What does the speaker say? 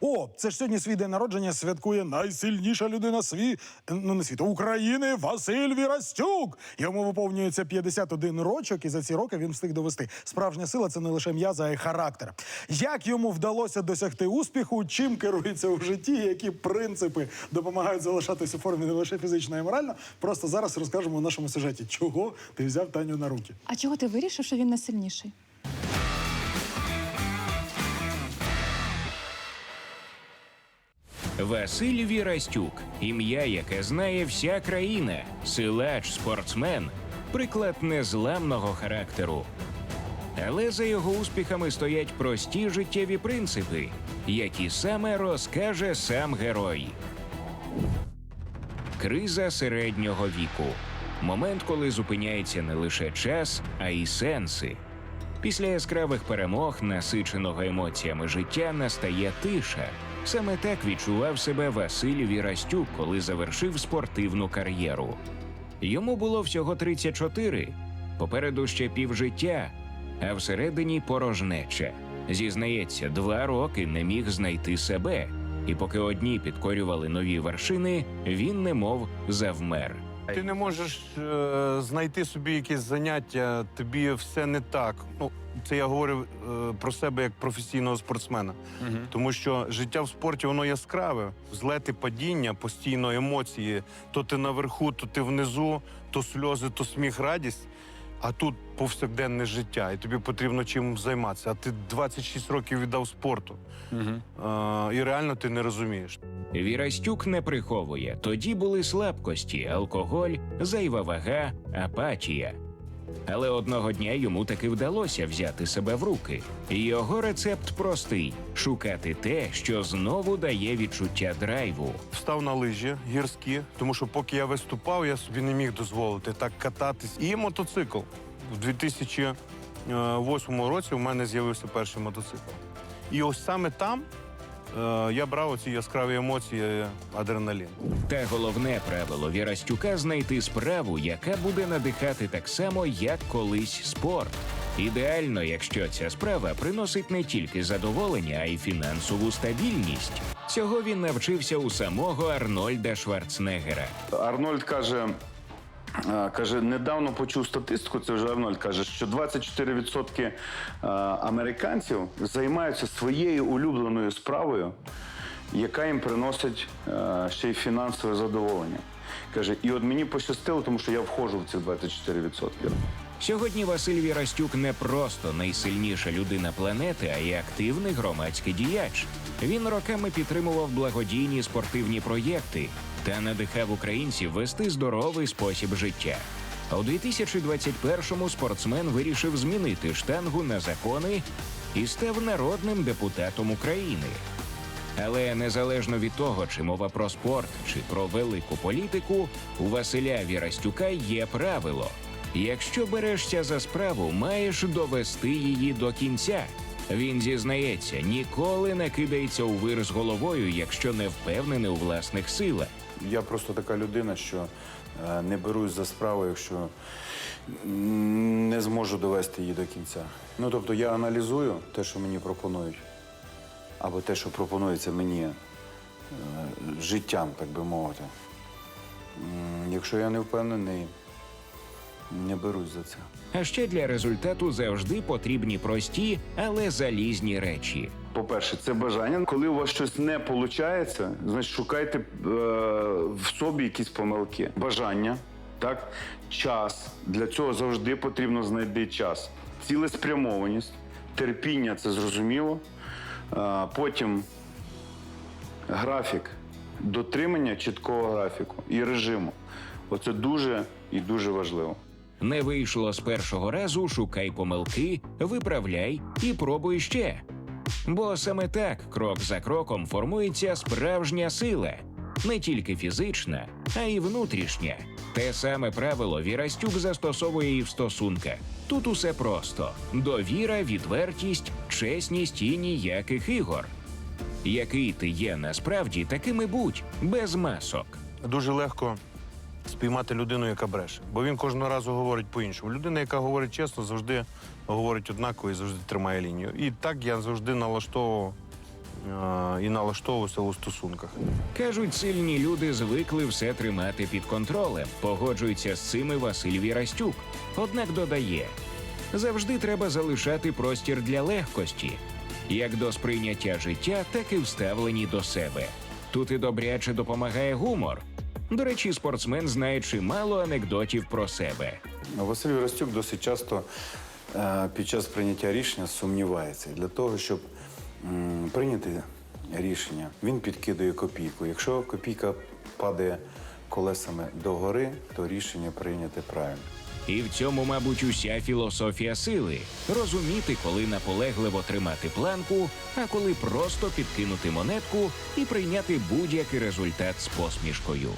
О, це ж сьогодні свій день народження святкує найсильніша людина сві... ну не світу України Василь Вірастюк. Йому виповнюється 51 рочок, і за ці роки він встиг довести. Справжня сила це не лише м'яза, а й характер. Як йому вдалося досягти успіху, чим керується у житті, які принципи допомагають залишатися у формі не лише фізично, а й морально. Просто зараз розкажемо у нашому сюжеті, чого ти взяв Таню на руки. А чого ти вирішив, що він найсильніший? Василь Вірастюк, ім'я, яке знає вся країна, силач, спортсмен, приклад незламного характеру. Але за його успіхами стоять прості життєві принципи, які саме розкаже сам герой. Криза середнього віку момент, коли зупиняється не лише час, а й сенси. Після яскравих перемог, насиченого емоціями життя, настає тиша. Саме так відчував себе Василь Вірастюк, коли завершив спортивну кар'єру. Йому було всього 34, попереду ще півжиття, а всередині порожнеча. Зізнається, два роки не міг знайти себе, і поки одні підкорювали нові вершини, він немов завмер. Ти не можеш е, знайти собі якесь заняття, тобі все не так. Ну, це я говорю е, про себе як професійного спортсмена. Тому що життя в спорті воно яскраве. Злети, падіння, постійно емоції. То ти наверху, то ти внизу, то сльози, то сміх, радість. А тут повсякденне життя, і тобі потрібно чим займатися. А ти 26 років віддав спорту. Е, і реально ти не розумієш. Вірастюк не приховує. Тоді були слабкості, алкоголь, зайва вага, апатія. Але одного дня йому таки вдалося взяти себе в руки. Його рецепт простий: шукати те, що знову дає відчуття драйву. Встав на лижі гірські, тому що поки я виступав, я собі не міг дозволити так кататись. І мотоцикл. В 2008 році у мене з'явився перший мотоцикл. І ось саме там е, я брав оці яскраві емоції, адреналін. Та головне правило Вірастюка знайти справу, яка буде надихати так само, як колись спорт. Ідеально, якщо ця справа приносить не тільки задоволення, а й фінансову стабільність. Цього він навчився у самого Арнольда Шварценеггера. Арнольд каже. Каже, недавно почув статистику. Це вже Арнольд каже, що 24% е, американців займаються своєю улюбленою справою, яка їм приносить ще й фінансове задоволення. Каже, і от мені пощастило, тому що я входжу в ці 24%. Сьогодні Василь Вірастюк не просто найсильніша людина планети, а й активний громадський діяч. Він роками підтримував благодійні спортивні проєкти та надихав українців вести здоровий спосіб життя. У 2021-му спортсмен вирішив змінити штангу на закони і став народним депутатом України. Але незалежно від того, чи мова про спорт, чи про велику політику, у Василя Вірастюка є правило: якщо берешся за справу, маєш довести її до кінця. Він зізнається, ніколи не кидається у вир з головою, якщо не впевнений у власних силах. Я просто така людина, що е, не берусь за справу, якщо не зможу довести її до кінця. Ну тобто я аналізую те, що мені пропонують, або те, що пропонується мені е, життям, так би мовити. Якщо я не впевнений, не берусь за це. А ще для результату завжди потрібні прості, але залізні речі. По-перше, це бажання. Коли у вас щось не виходить, значить шукайте е, в собі якісь помилки. Бажання, так? час. Для цього завжди потрібно знайти час. Цілеспрямованість, терпіння це зрозуміло. Е, потім графік, дотримання чіткого графіку і режиму. Оце дуже і дуже важливо. Не вийшло з першого разу, шукай помилки, виправляй і пробуй ще. Бо саме так, крок за кроком, формується справжня сила, не тільки фізична, а й внутрішня. Те саме правило Вірастюк застосовує і в стосунках. Тут усе просто: довіра, відвертість, чесність і ніяких ігор. Який ти є насправді, таким і будь, без масок. Дуже легко спіймати людину, яка бреше. Бо він кожного разу говорить по-іншому. Людина, яка говорить чесно, завжди говорить однаково і завжди тримає лінію. І так я завжди налаштовував і налаштовувався у стосунках. Кажуть, сильні люди звикли все тримати під контролем. Погоджується з цим і Василь Вірастюк. Однак додає: завжди треба залишати простір для легкості, як до сприйняття життя, так і вставлені до себе. Тут і добряче допомагає гумор. До речі, спортсмен знає чимало анекдотів про себе. Василь Вірастюк досить часто е, під час прийняття рішення сумнівається. Для того, щоб прийняти рішення, він підкидує копійку. Якщо копійка падає колесами догори, то рішення прийняте правильно. І в цьому, мабуть, уся філософія сили розуміти, коли наполегливо тримати планку, а коли просто підкинути монетку і прийняти будь-який результат з посмішкою.